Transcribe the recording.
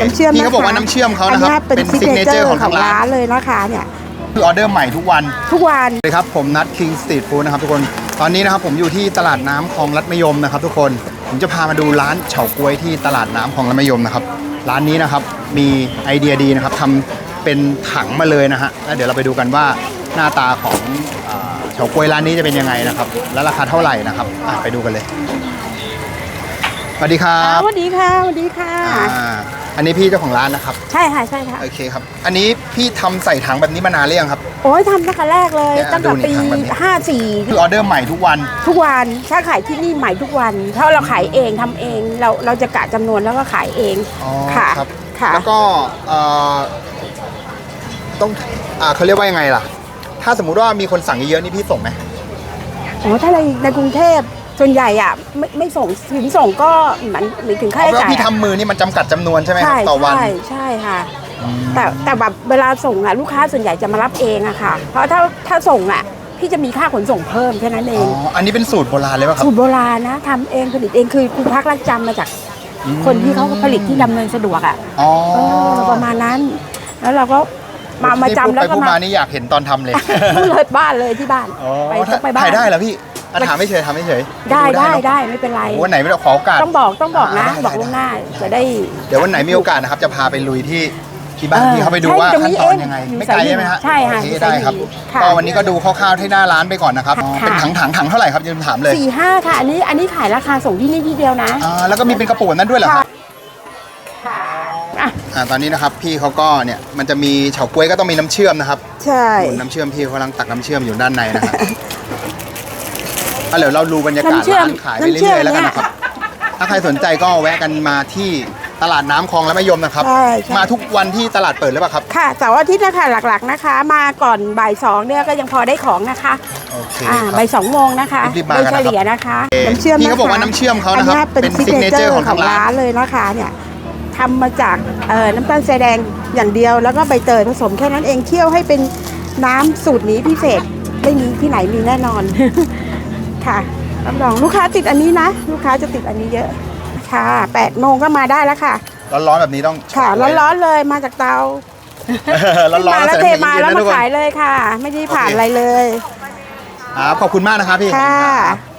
น้ำเชื่อมพี่เขาบอกว่าน้ำเชื่อมเขานะครับอัเป็นเป็นซิกเนเจอ signature ร์ขขอองงทางร้านร้านเลยนะคะเนี่ยคือออเดอร์ใหม่ทุกวันทุกวันสวัสดีครับผมนัด King Street Food นะครับทุกคนตอนนี้นะครับผมอยู่ที่ตลาดน้ำคลองรัดมะยมนะครับ ทุกคนผมจะพามาดูร้านเฉาก๊วยที่ตลาดน้ำคลองรัดมะยมนะครับร้านนี้นะครับมีไอเดียดีนะครับทำเป็นถังมาเลยนะฮะแล้วเดี๋ยวเราไปดูกันว่าหน้าตาของเอ่อเฉาก๊วยร้านนี้จะเป็นยังไงนะครับและราคาเท่าไหร่นะครับอะไปดูกันเลยสวัสดีครัอ่าบสวัสดีค่ะสวัสดีค่ะ อ่า อันนี้พี่เจ้าของร้านนะครับ ใช่ค่ะใช่ค่ะ โอเคครับ อันนี้พี่ทำใส่ถังแบบนี้มานานหรือยังครับ โอ้ยทำตั้งแต่แรกเลย เนี่ยตั้งแต่ดูนี่ปีทำแบบนี้54คือออเดอร์ใหม่ทุกวัน ทุกวันถ้าขายที่นี่ใหม่ทุกวัน ถ้าเราขายเองทำเอง เราเราจะกะจำนวนแล้วก็ขายเองอ๋อค่ะครับ ค่ะ แล้วก็เอ่อต้องอ่าเขาเรียกว่ายังไงล่ะ ถ้าสมมุติว่ามีคนสั่งเยอะๆนี่พี่ส่งไหม อ๋อถ้าในในกรุงเทพ ส่วนใหญ่อะไม่ไม่ส่งถึงส่งก็เหมือนเหมือนถึงค่าเพใช้ราะว่าจ่ายพี่อะทำมือนี่มันจำกัดจำนวนใช่ไหมครับใช่ต่อวันใช่ใช่ค่ะ อืมแต่แต่แบบเวลาส่งอะลูกค้าส่วนใหญ่จะมารับเองอะค่ะ เพราะถ้าถ้าส่งอะพี่จะมีค่าขนส่งเพิ่มแค่นั้นเออ๋อง อันนี้เป็นสูตรโบราณเลยป่ะครับ สูตรโบราณนะทำเองผลิตเองคือครูพักรักจำมาจากอืม คนที่เขาผลิตที่ดำเนินสะดวกอะอ๋อเออประมาณนั้น แล้วเราก็มามานี่จำพูดแล้วไปก็พูดมามานี่อยากเห็นตอนทำเลย พูดเลยบ้านเลยที่บ้านอ๋อไปต้องไปบ้านถ่ายได้เหรอพี่ อะถามไม่เฉยถามไม่เฉยได้ได้เนอะได้ไม่เป็นไรโอ้วันไหนไม่ต้องขอโอกาส ต้องบอกต้องบอกนะ อ่าได้ บอกล่วงหน้าจะได้ เดี๋ยววันไหนมีโอกาสนะครับจะพาไปลุยที่ที่บ้านเออพี่เขาไปดูใช่ว่าตรงขั้นนี้ตอนเองยังไงอยู่ไม่ไกลสายหนึ่งใช่ไหมฮะใช่ค่ะโอเคอยู่ได้สายหนึ่งครับค่ะก็วันนี้ก็ดูคร่าวๆที่หน้าร้านไปก่อนนะครับอ๋อค่ะ เป็นถังถังถังเท่าไหร่ครับยืมถามเลยสี่ห้าค่ะ อันนี้อันนี้ขายราคาส่งที่นี่ที่เดียวนะ อ่าแล้วก็มีเป็นกระปุกแบบนั้นด้วยเหรอครับค่ะอะอ่าตอนนี้นะครับพี่เขาก็เนี่ยมันจะมีเฉาก๊วยก็ต้องมีน้ำเชื่อมนะครับใช่หนุนน้ำเชื่อมพี่เขากำลังตักน้ำเชื่อมอยู่ด้านในนะครับ อะเดี๋ยวเราดูบรรยากาศน้ำเชื่อมร้านขายไปน้ำเชื่เรื่อมอยๆแล้วกันเนี่ยนะครับ ถ้าใครสนใจก็แวะกันมาที่ตลาดน้ำคลองและมะยมนะครับ ใช่ใช่ มาทุกวันที่ตลาดเปิดหรือเปล่าครับ ค่ะเสาร์อาทิตย์นะคะหลักๆนะคะ มาก่อนบ่ายสองเนี่ยก็ยังพอได้ของนะคะโอเคอ่าครับ บ่ายสองโมงนะคะรีบๆมาโดยกันเฉนะครับลี่ยนะคะเอ่อน้ำเชื่อมพี่เขาบอกว่าน้ำเชื่อมเขานะครับอันนี้เป็นเป็นซิกเนเจอ signature ร์ขขอองงทางร้านร้าน เลยนะคะเนี่ยทำมาจากเอ่อน้ำตาลทรายแดงอย่างเดียว แล้วก็ใบเตยผสมแค่นั้นเองเคี่ยวให้เป็นน้ำสูตรนี้พิเศษไม่มีที่ไหนมีแน่นอน ค่ะรับรองลูกค้าติดอันนี้นะ ลูกค้าจะติดอันนี้เยอะ ค่ะแปดโมงก็มาได้แล้วค่ะ ร้อนๆแบบนี้ต้องค่ะ ร้อนๆเลยมาจากเตาๆร้อนๆมาแล้แล้ววใส่เทน้ำมาแข็งเย็นๆนะทุกคนแล้วมาขายเลยค่ะ ไม่ได้ผ่านโอเคอะไรเลยครับขอบคุณมากนะครับพี่ค่ะ